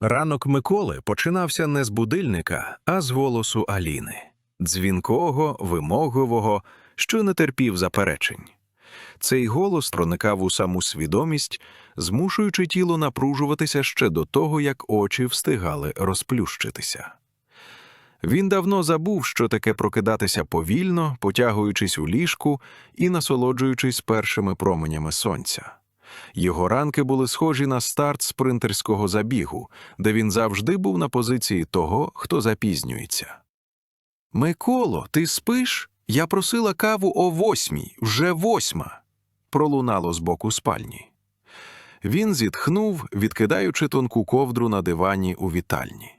Ранок Миколи починався не з будильника, а з голосу Аліни дзвінкого, вимогливого, що не терпів заперечень. Цей голос проникав у саму свідомість, змушуючи тіло напружуватися ще до того, як очі встигали розплющитися. Він давно забув, що таке прокидатися повільно, потягуючись у ліжку і насолоджуючись першими променями сонця. Його ранки були схожі на старт спринтерського забігу, де він завжди був на позиції того, хто запізнюється. Миколо, ти спиш? Я просила каву о восьмій, вже восьма. пролунало з боку спальні. Він зітхнув, відкидаючи тонку ковдру на дивані у вітальні.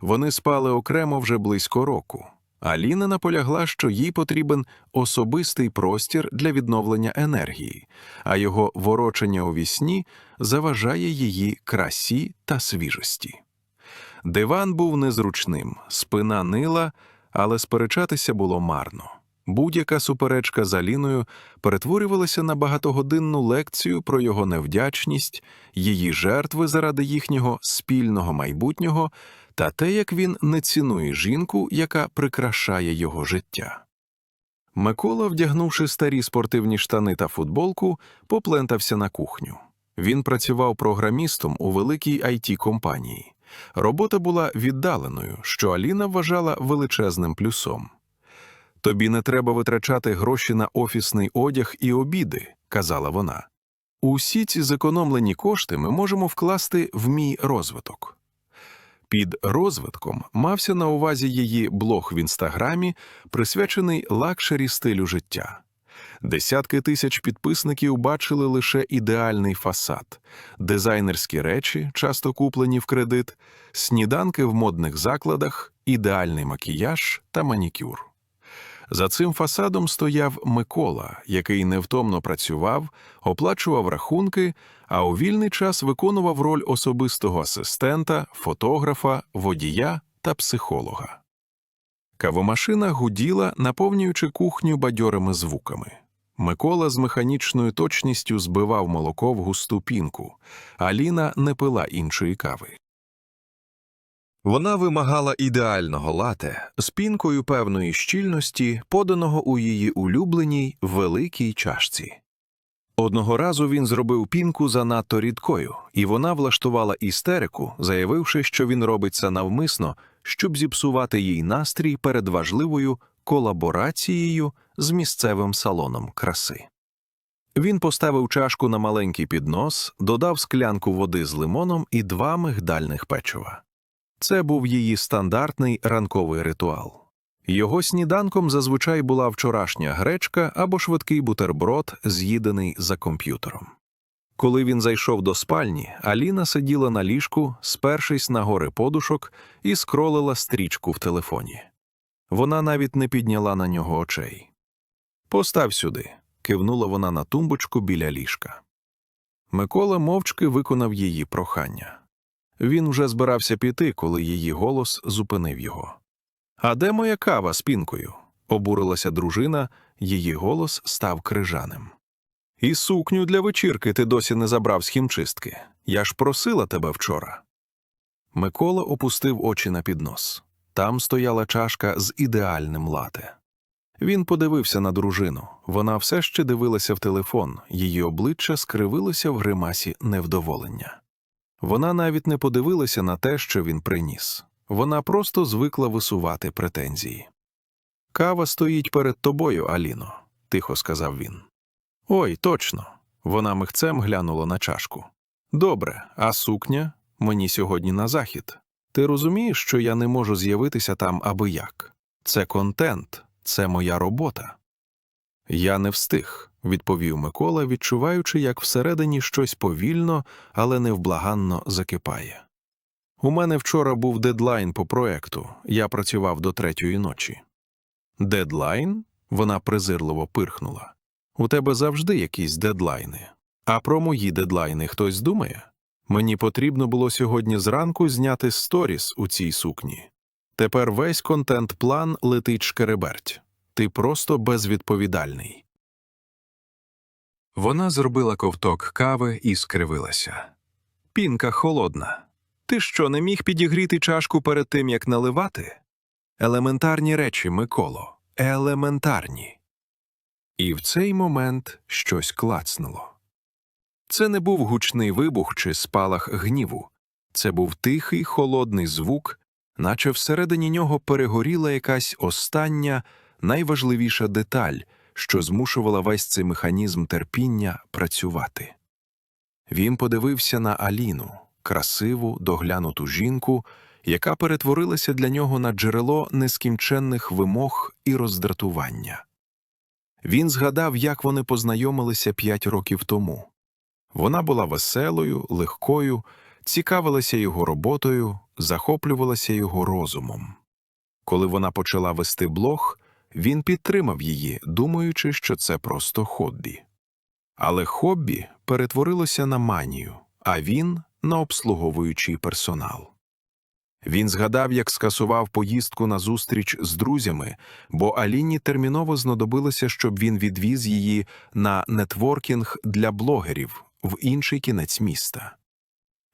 Вони спали окремо вже близько року. Аліна наполягла, що їй потрібен особистий простір для відновлення енергії, а його ворочення у вісні заважає її красі та свіжості. Диван був незручним, спина нила, але сперечатися було марно. Будь-яка суперечка з Аліною перетворювалася на багатогодинну лекцію про його невдячність, її жертви заради їхнього спільного майбутнього та те, як він не цінує жінку, яка прикрашає його життя. Микола, вдягнувши старі спортивні штани та футболку, поплентався на кухню. Він працював програмістом у великій it компанії. Робота була віддаленою, що Аліна вважала величезним плюсом. Тобі не треба витрачати гроші на офісний одяг і обіди, казала вона. Усі ці зекономлені кошти ми можемо вкласти в мій розвиток. Під розвитком мався на увазі її блог в інстаграмі, присвячений лакшері стилю життя. Десятки тисяч підписників бачили лише ідеальний фасад, дизайнерські речі, часто куплені в кредит, сніданки в модних закладах, ідеальний макіяж та манікюр. За цим фасадом стояв Микола, який невтомно працював, оплачував рахунки, а у вільний час виконував роль особистого асистента, фотографа, водія та психолога. Кавомашина гуділа, наповнюючи кухню бадьорими звуками. Микола з механічною точністю збивав молоко в густу пінку, а Ліна не пила іншої кави. Вона вимагала ідеального лате з пінкою певної щільності, поданого у її улюбленій великій чашці. Одного разу він зробив пінку занадто рідкою, і вона влаштувала істерику, заявивши, що він робить це навмисно, щоб зіпсувати їй настрій перед важливою колаборацією з місцевим салоном краси. Він поставив чашку на маленький піднос, додав склянку води з лимоном і два мигдальних печива. Це був її стандартний ранковий ритуал. Його сніданком зазвичай була вчорашня гречка або швидкий бутерброд, з'їдений за комп'ютером. Коли він зайшов до спальні, Аліна сиділа на ліжку, спершись на гори подушок, і скролила стрічку в телефоні. Вона навіть не підняла на нього очей. Постав сюди, кивнула вона на тумбочку біля ліжка. Микола мовчки виконав її прохання. Він вже збирався піти, коли її голос зупинив його. А де моя кава з пінкою? обурилася дружина, її голос став крижаним. І сукню для вечірки ти досі не забрав з хімчистки. Я ж просила тебе вчора. Микола опустив очі на піднос. Там стояла чашка з ідеальним лате. Він подивився на дружину. Вона все ще дивилася в телефон, її обличчя скривилося в гримасі невдоволення. Вона навіть не подивилася на те, що він приніс. Вона просто звикла висувати претензії. Кава стоїть перед тобою, Аліно, тихо сказав він. Ой, точно. Вона михцем глянула на чашку. Добре, а сукня мені сьогодні на захід. Ти розумієш, що я не можу з'явитися там аби як? Це контент, це моя робота. Я не встиг, відповів Микола, відчуваючи, як всередині щось повільно, але невблаганно закипає. У мене вчора був дедлайн по проекту, я працював до третьої ночі. Дедлайн? Вона презирливо пирхнула. У тебе завжди якісь дедлайни. А про мої дедлайни хтось думає? Мені потрібно було сьогодні зранку зняти сторіс у цій сукні. Тепер весь контент-план летить шкереберть. Ти просто безвідповідальний. Вона зробила ковток кави і скривилася. Пінка холодна. Ти що, не міг підігріти чашку перед тим, як наливати? Елементарні речі, Миколо, елементарні. І в цей момент щось клацнуло. Це не був гучний вибух чи спалах гніву, це був тихий холодний звук, наче всередині нього перегоріла якась остання, найважливіша деталь, що змушувала весь цей механізм терпіння працювати. Він подивився на Аліну, красиву, доглянуту жінку, яка перетворилася для нього на джерело нескінченних вимог і роздратування. Він згадав, як вони познайомилися п'ять років тому. Вона була веселою, легкою, цікавилася його роботою, захоплювалася його розумом. Коли вона почала вести блог, він підтримав її, думаючи, що це просто хобі. Але хобі перетворилося на манію, а він на обслуговуючий персонал. Він згадав, як скасував поїздку на зустріч з друзями, бо Аліні терміново знадобилося, щоб він відвіз її на нетворкінг для блогерів в інший кінець міста.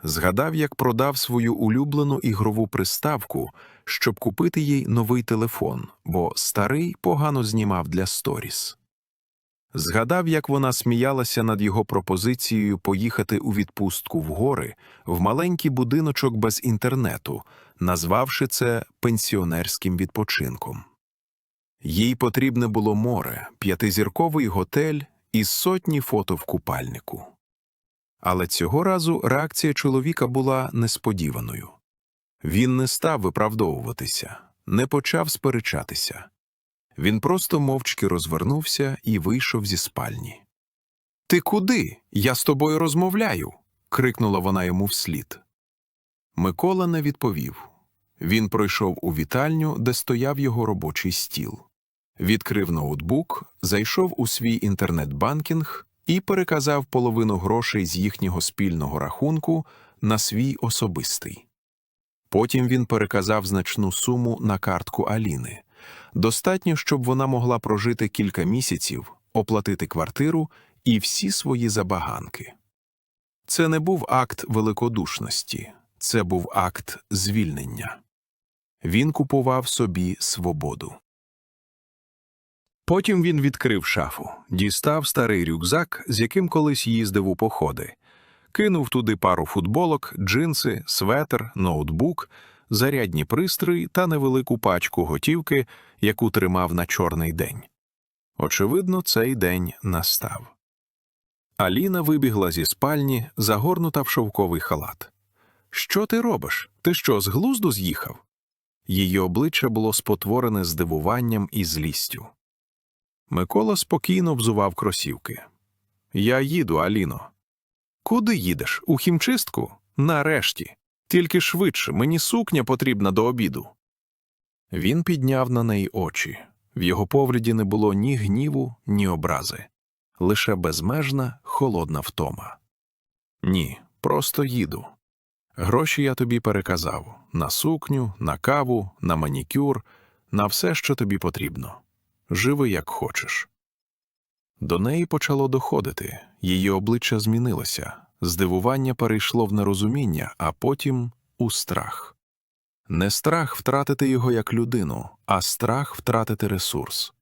Згадав, як продав свою улюблену ігрову приставку, щоб купити їй новий телефон, бо старий погано знімав для сторіс. Згадав, як вона сміялася над його пропозицією поїхати у відпустку в гори в маленький будиночок без інтернету, назвавши це пенсіонерським відпочинком. Їй потрібне було море, п'ятизірковий готель і сотні фото в купальнику. Але цього разу реакція чоловіка була несподіваною. Він не став виправдовуватися, не почав сперечатися. Він просто мовчки розвернувся і вийшов зі спальні. Ти куди? Я з тобою розмовляю. крикнула вона йому вслід. Микола не відповів. Він пройшов у вітальню, де стояв його робочий стіл. Відкрив ноутбук, зайшов у свій інтернет-банкінг і переказав половину грошей з їхнього спільного рахунку на свій особистий. Потім він переказав значну суму на картку Аліни. Достатньо, щоб вона могла прожити кілька місяців, оплатити квартиру і всі свої забаганки. Це не був акт великодушності, це був акт звільнення. Він купував собі свободу. Потім він відкрив шафу, дістав старий рюкзак, з яким колись їздив у походи, кинув туди пару футболок, джинси, светр, ноутбук, зарядні пристрої та невелику пачку готівки, яку тримав на чорний день. Очевидно, цей день настав. Аліна вибігла зі спальні, загорнута в шовковий халат. Що ти робиш? Ти що, з глузду з'їхав? Її обличчя було спотворене здивуванням і злістю. Микола спокійно взував кросівки. Я їду, Аліно. Куди їдеш? У хімчистку? Нарешті. Тільки швидше, мені сукня потрібна до обіду. Він підняв на неї очі. В його погляді не було ні гніву, ні образи, лише безмежна, холодна втома. Ні, просто їду. Гроші я тобі переказав на сукню, на каву, на манікюр, на все, що тобі потрібно. Живи, як хочеш. До неї почало доходити, її обличчя змінилося, здивування перейшло в нерозуміння, а потім у страх. Не страх втратити його як людину, а страх втратити ресурс.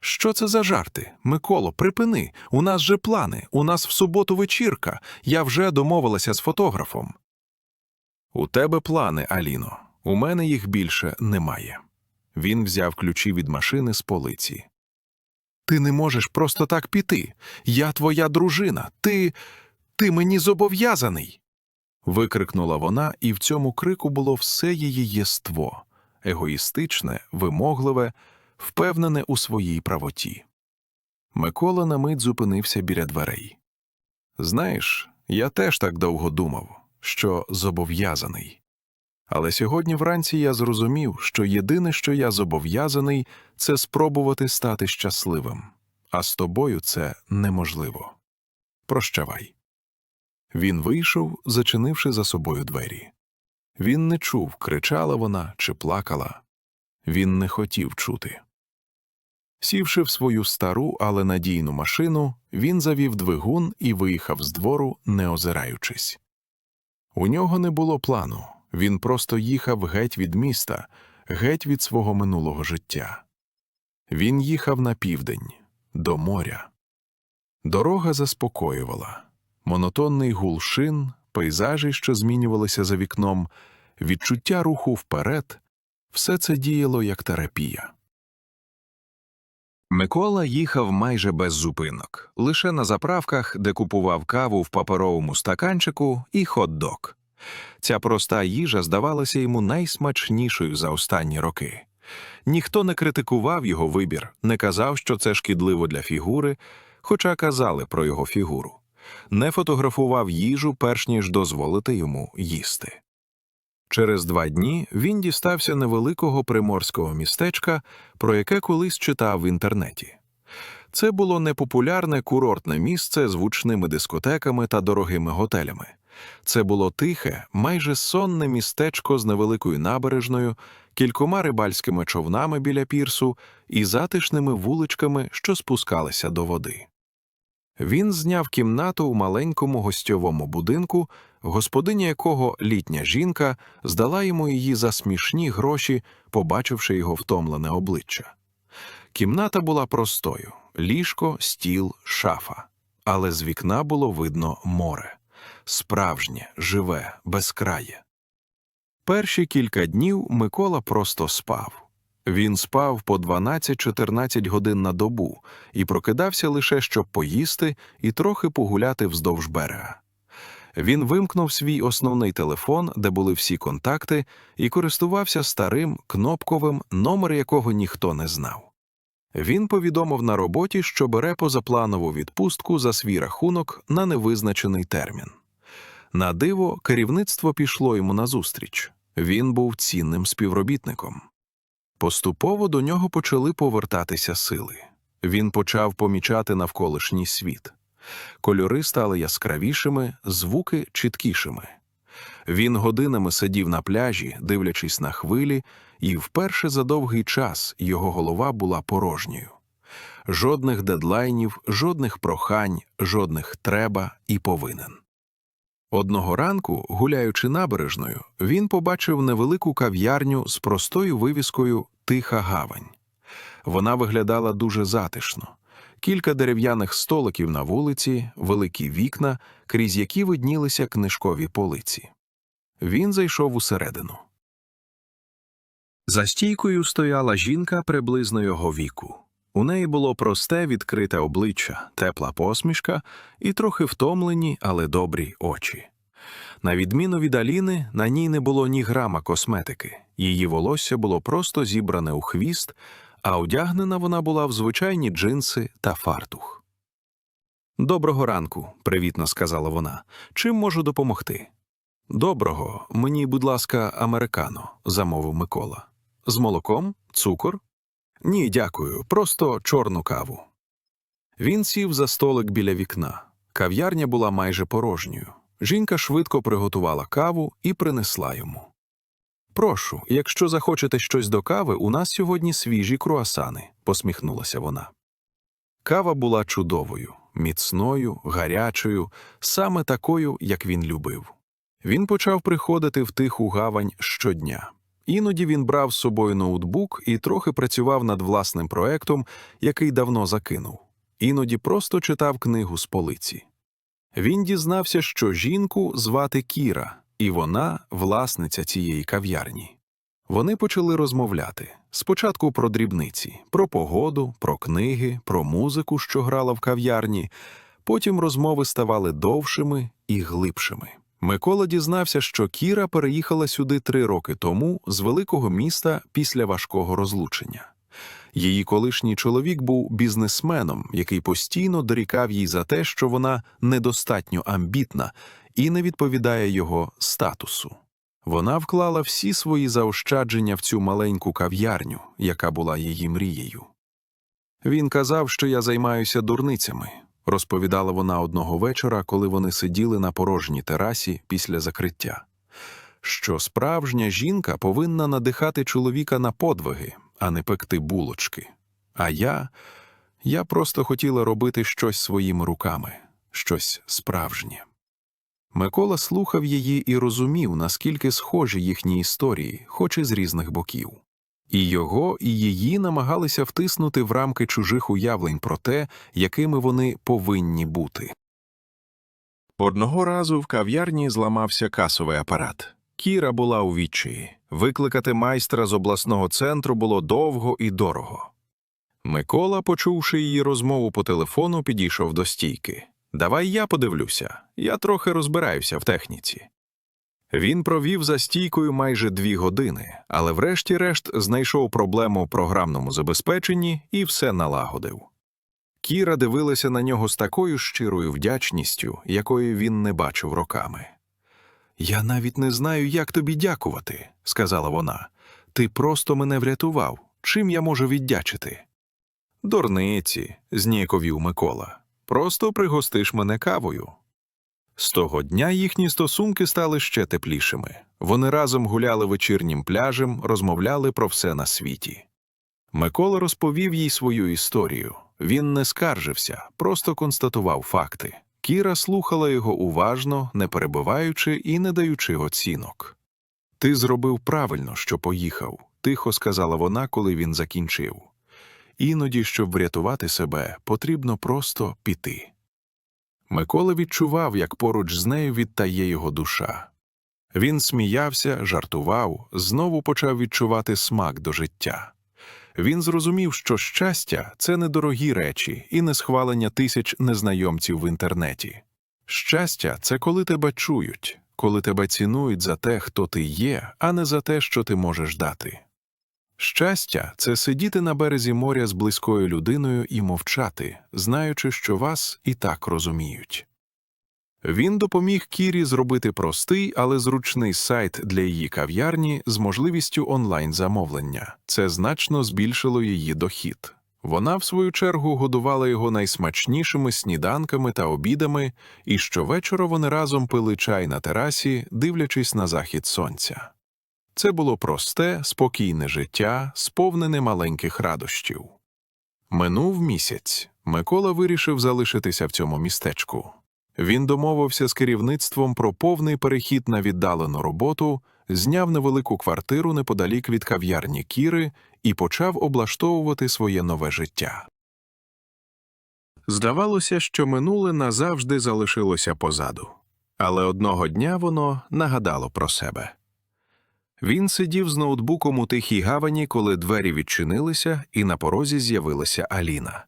Що це за жарти? Миколо, припини. У нас же плани, у нас в суботу вечірка. Я вже домовилася з фотографом. У тебе плани, Аліно. У мене їх більше немає. Він взяв ключі від машини з полиці. Ти не можеш просто так піти. Я твоя дружина. Ти. ти мені зобов'язаний. викрикнула вона, і в цьому крику було все її єство егоїстичне, вимогливе, впевнене у своїй правоті. Микола на мить зупинився біля дверей. Знаєш, я теж так довго думав, що зобов'язаний. Але сьогодні вранці я зрозумів, що єдине, що я зобов'язаний, це спробувати стати щасливим, а з тобою це неможливо. Прощавай. Він вийшов, зачинивши за собою двері. Він не чув, кричала вона чи плакала. Він не хотів чути. Сівши в свою стару, але надійну машину, він завів двигун і виїхав з двору, не озираючись. У нього не було плану, він просто їхав геть від міста, геть від свого минулого життя. Він їхав на південь, до моря. Дорога заспокоювала. Монотонний гул шин, пейзажі, що змінювалися за вікном, відчуття руху вперед все це діяло як терапія. Микола їхав майже без зупинок, лише на заправках, де купував каву в паперовому стаканчику і хот-дог. Ця проста їжа здавалася йому найсмачнішою за останні роки. Ніхто не критикував його вибір, не казав, що це шкідливо для фігури, хоча казали про його фігуру, не фотографував їжу, перш ніж дозволити йому їсти. Через два дні він дістався невеликого приморського містечка, про яке колись читав в інтернеті. Це було непопулярне курортне місце з гучними дискотеками та дорогими готелями. Це було тихе, майже сонне містечко з невеликою набережною, кількома рибальськими човнами біля пірсу і затишними вуличками, що спускалися до води. Він зняв кімнату у маленькому гостьовому будинку, господиня якого літня жінка здала йому її за смішні гроші, побачивши його втомлене обличчя. Кімната була простою ліжко, стіл, шафа, але з вікна було видно море справжнє, живе, безкрає. Перші кілька днів Микола просто спав. Він спав по 12-14 годин на добу і прокидався лише щоб поїсти і трохи погуляти вздовж берега. Він вимкнув свій основний телефон, де були всі контакти, і користувався старим кнопковим, номер якого ніхто не знав. Він повідомив на роботі, що бере позапланову відпустку за свій рахунок на невизначений термін. На диво, керівництво пішло йому назустріч. Він був цінним співробітником. Поступово до нього почали повертатися сили. Він почав помічати навколишній світ. Кольори стали яскравішими, звуки чіткішими. Він годинами сидів на пляжі, дивлячись на хвилі, і вперше за довгий час його голова була порожньою. Жодних дедлайнів, жодних прохань, жодних треба і повинен. Одного ранку, гуляючи набережною, він побачив невелику кав'ярню з простою вивіскою Тиха гавань. Вона виглядала дуже затишно. Кілька дерев'яних столиків на вулиці, великі вікна, крізь які виднілися книжкові полиці. Він зайшов усередину. За стійкою стояла жінка приблизно його віку. У неї було просте відкрите обличчя, тепла посмішка і трохи втомлені, але добрі очі. На відміну від Аліни, на ній не було ні грама косметики, її волосся було просто зібране у хвіст, а одягнена вона була в звичайні джинси та фартух. Доброго ранку, привітно сказала вона. Чим можу допомогти? Доброго, мені, будь ласка, американо, замовив Микола. З молоком? Цукор? Ні, дякую, просто чорну каву. Він сів за столик біля вікна. Кав'ярня була майже порожньою. Жінка швидко приготувала каву і принесла йому. Прошу, якщо захочете щось до кави, у нас сьогодні свіжі круасани, посміхнулася вона. Кава була чудовою, міцною, гарячою, саме такою, як він любив. Він почав приходити в тиху гавань щодня. Іноді він брав з собою ноутбук і трохи працював над власним проектом, який давно закинув. Іноді просто читав книгу з полиці. Він дізнався, що жінку звати Кіра, і вона власниця цієї кав'ярні. Вони почали розмовляти спочатку про дрібниці, про погоду, про книги, про музику, що грала в кав'ярні. Потім розмови ставали довшими і глибшими. Микола дізнався, що Кіра переїхала сюди три роки тому з великого міста після важкого розлучення. Її колишній чоловік був бізнесменом, який постійно дорікав їй за те, що вона недостатньо амбітна і не відповідає його статусу. Вона вклала всі свої заощадження в цю маленьку кав'ярню, яка була її мрією. Він казав, що я займаюся дурницями, розповідала вона одного вечора, коли вони сиділи на порожній терасі після закриття. Що справжня жінка повинна надихати чоловіка на подвиги, а не пекти булочки. А я, я просто хотіла робити щось своїми руками, щось справжнє. Микола слухав її і розумів, наскільки схожі їхні історії, хоч і з різних боків. І його, і її намагалися втиснути в рамки чужих уявлень про те, якими вони повинні бути. Одного разу в кав'ярні зламався касовий апарат. Кіра була у відчаї. Викликати майстра з обласного центру було довго і дорого. Микола, почувши її розмову по телефону, підійшов до стійки. Давай я подивлюся, я трохи розбираюся в техніці. Він провів за стійкою майже дві години, але врешті-решт знайшов проблему в програмному забезпеченні і все налагодив. Кіра дивилася на нього з такою щирою вдячністю, якої він не бачив роками. Я навіть не знаю, як тобі дякувати, сказала вона. Ти просто мене врятував. Чим я можу віддячити? Дурниці, зніяковів Микола. Просто пригостиш мене кавою. З того дня їхні стосунки стали ще теплішими. Вони разом гуляли вечірнім пляжем, розмовляли про все на світі. Микола розповів їй свою історію. Він не скаржився, просто констатував факти. Кіра слухала його уважно, не перебиваючи і не даючи оцінок. Ти зробив правильно, що поїхав, тихо сказала вона, коли він закінчив. Іноді, щоб врятувати себе, потрібно просто піти. Микола відчував, як поруч з нею відтає його душа. Він сміявся, жартував, знову почав відчувати смак до життя. Він зрозумів, що щастя це недорогі речі і не схвалення тисяч незнайомців в інтернеті. Щастя це коли тебе чують, коли тебе цінують за те, хто ти є, а не за те, що ти можеш дати. Щастя це сидіти на березі моря з близькою людиною і мовчати, знаючи, що вас і так розуміють. Він допоміг Кірі зробити простий, але зручний сайт для її кав'ярні з можливістю онлайн-замовлення. Це значно збільшило її дохід. Вона, в свою чергу, годувала його найсмачнішими сніданками та обідами, і щовечора вони разом пили чай на терасі, дивлячись на захід сонця. Це було просте, спокійне життя, сповнене маленьких радощів. Минув місяць. Микола вирішив залишитися в цьому містечку. Він домовився з керівництвом про повний перехід на віддалену роботу, зняв невелику квартиру неподалік від кав'ярні Кіри і почав облаштовувати своє нове життя. Здавалося, що минуле назавжди залишилося позаду, але одного дня воно нагадало про себе. Він сидів з ноутбуком у тихій гавані, коли двері відчинилися, і на порозі з'явилася Аліна.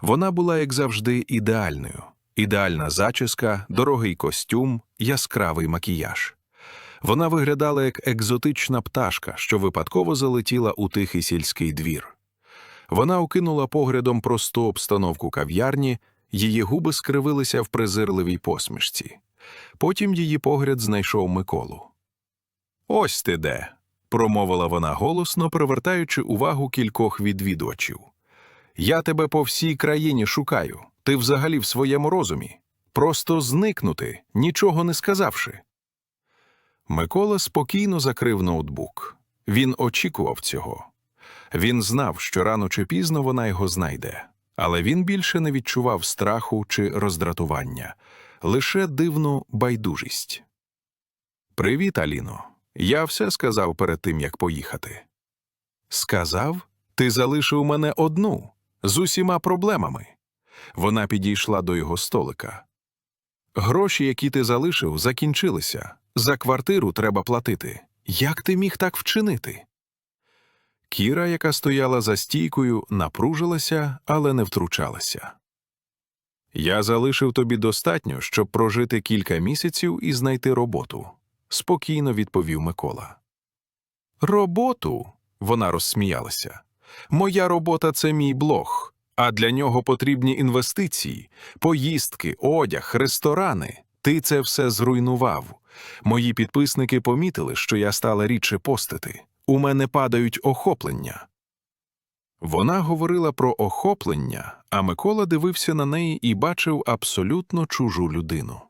Вона була, як завжди, ідеальною. Ідеальна зачіска, дорогий костюм, яскравий макіяж. Вона виглядала як екзотична пташка, що випадково залетіла у тихий сільський двір. Вона окинула поглядом просту обстановку кав'ярні, її губи скривилися в презирливій посмішці. Потім її погляд знайшов Миколу. Ось ти де, промовила вона голосно, привертаючи увагу кількох відвідувачів. Я тебе по всій країні шукаю. Ти взагалі в своєму розумі. Просто зникнути, нічого не сказавши. Микола спокійно закрив ноутбук. Він очікував цього. Він знав, що рано чи пізно вона його знайде, але він більше не відчував страху чи роздратування, лише дивну байдужість. Привіт, Аліно. Я все сказав перед тим, як поїхати. Сказав, ти залишив мене одну з усіма проблемами. Вона підійшла до його столика. Гроші, які ти залишив, закінчилися. За квартиру треба платити. Як ти міг так вчинити? Кіра, яка стояла за стійкою, напружилася, але не втручалася. Я залишив тобі достатньо, щоб прожити кілька місяців і знайти роботу, спокійно відповів Микола. Роботу? вона розсміялася. Моя робота це мій блог, а для нього потрібні інвестиції, поїздки, одяг, ресторани. Ти це все зруйнував. Мої підписники помітили, що я стала рідше постити. У мене падають охоплення. Вона говорила про охоплення, а Микола дивився на неї і бачив абсолютно чужу людину.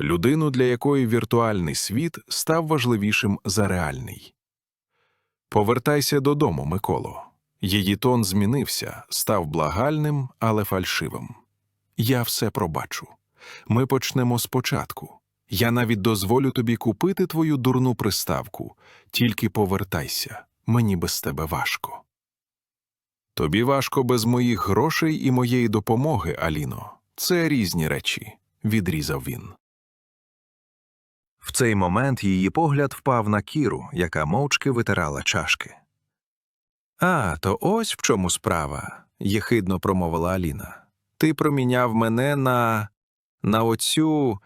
Людину, для якої віртуальний світ став важливішим за реальний. Повертайся додому, Миколо. Її тон змінився, став благальним, але фальшивим. Я все пробачу. Ми почнемо спочатку. Я навіть дозволю тобі купити твою дурну приставку. Тільки повертайся, мені без тебе важко. Тобі важко без моїх грошей і моєї допомоги, Аліно. Це різні речі, відрізав він. В цей момент її погляд впав на Кіру, яка мовчки витирала чашки. А, то ось в чому справа, єхидно промовила Аліна. Ти проміняв мене на. на оцю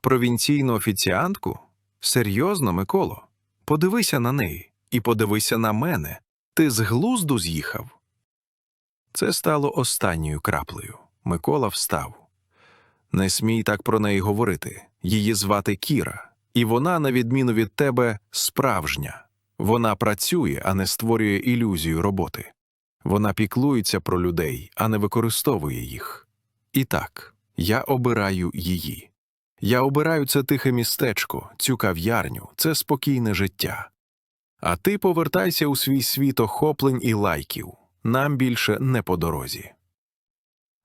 провінційну офіціантку? Серйозно, Миколо? Подивися на неї і подивися на мене. Ти з глузду з'їхав. Це стало останньою краплею. Микола встав. Не смій так про неї говорити. Її звати Кіра, і вона, на відміну від тебе, справжня. Вона працює, а не створює ілюзію роботи. Вона піклується про людей, а не використовує їх. І так, я обираю її. Я обираю це тихе містечко, цю кав'ярню, це спокійне життя. А ти повертайся у свій світ охоплень і лайків. Нам більше не по дорозі.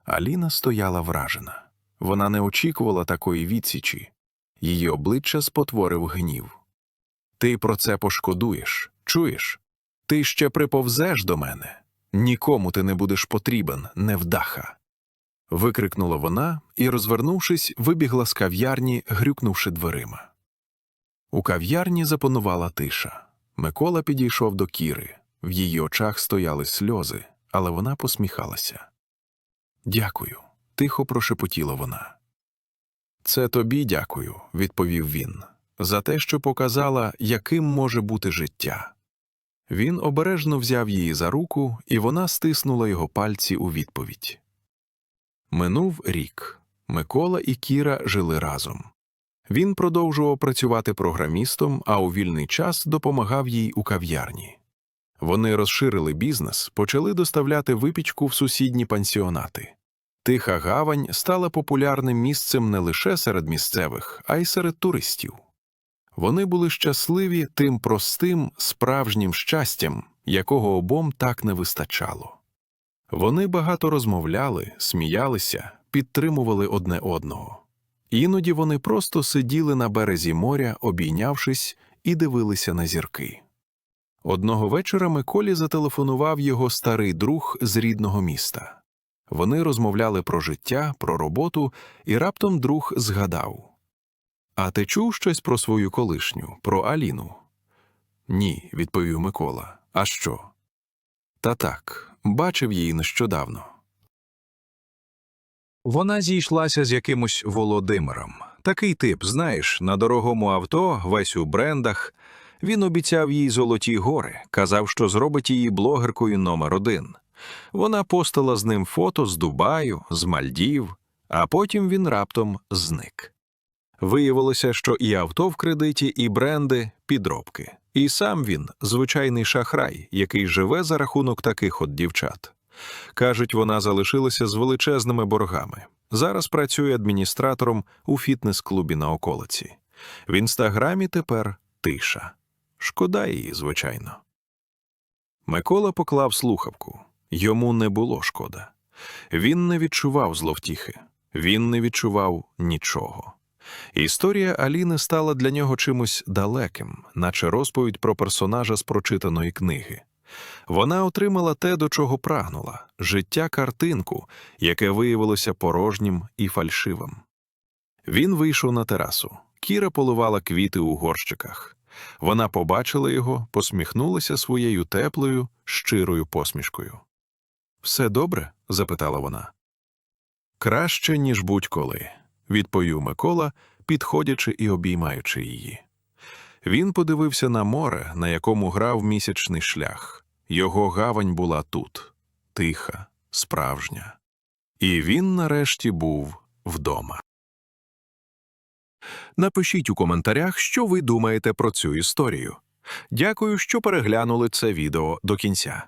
Аліна стояла вражена. Вона не очікувала такої відсічі. Її обличчя спотворив гнів. Ти про це пошкодуєш, чуєш? Ти ще приповзеш до мене. Нікому ти не будеш потрібен, невдаха. Викрикнула вона і, розвернувшись, вибігла з кав'ярні, грюкнувши дверима. У кав'ярні запанувала тиша. Микола підійшов до Кіри. В її очах стояли сльози, але вона посміхалася. Дякую, тихо прошепотіла вона. Це тобі дякую, відповів він, за те, що показала, яким може бути життя. Він обережно взяв її за руку, і вона стиснула його пальці у відповідь. Минув рік. Микола і Кіра жили разом. Він продовжував працювати програмістом, а у вільний час допомагав їй у кав'ярні. Вони розширили бізнес, почали доставляти випічку в сусідні пансіонати. Тиха гавань стала популярним місцем не лише серед місцевих, а й серед туристів. Вони були щасливі тим простим, справжнім щастям, якого обом так не вистачало. Вони багато розмовляли, сміялися, підтримували одне одного. Іноді вони просто сиділи на березі моря, обійнявшись, і дивилися на зірки. Одного вечора Миколі зателефонував його старий друг з рідного міста. Вони розмовляли про життя, про роботу, і раптом друг згадав А ти чув щось про свою колишню, про Аліну? Ні, відповів Микола. А що? Та так, бачив її нещодавно. Вона зійшлася з якимось Володимиром. Такий тип, знаєш, на дорогому авто, весь у брендах. Він обіцяв їй золоті гори, казав, що зробить її блогеркою номер один. Вона постила з ним фото з Дубаю, з Мальдів, а потім він раптом зник. Виявилося, що і авто в кредиті, і бренди підробки. І сам він звичайний шахрай, який живе за рахунок таких от дівчат. Кажуть, вона залишилася з величезними боргами. Зараз працює адміністратором у фітнес-клубі на околиці. В інстаграмі тепер тиша. Шкода її, звичайно. Микола поклав слухавку. Йому не було шкода. Він не відчував зловтіхи, він не відчував нічого. Історія Аліни стала для нього чимось далеким, наче розповідь про персонажа з прочитаної книги. Вона отримала те, до чого прагнула життя картинку, яке виявилося порожнім і фальшивим. Він вийшов на терасу. Кіра поливала квіти у горщиках. Вона побачила його, посміхнулася своєю теплою, щирою посмішкою. Все добре? запитала вона. Краще, ніж будь-коли, відповів Микола, підходячи і обіймаючи її. Він подивився на море, на якому грав місячний шлях. Його гавань була тут, тиха, справжня. І він нарешті був вдома. Напишіть у коментарях, що ви думаєте про цю історію. Дякую, що переглянули це відео до кінця.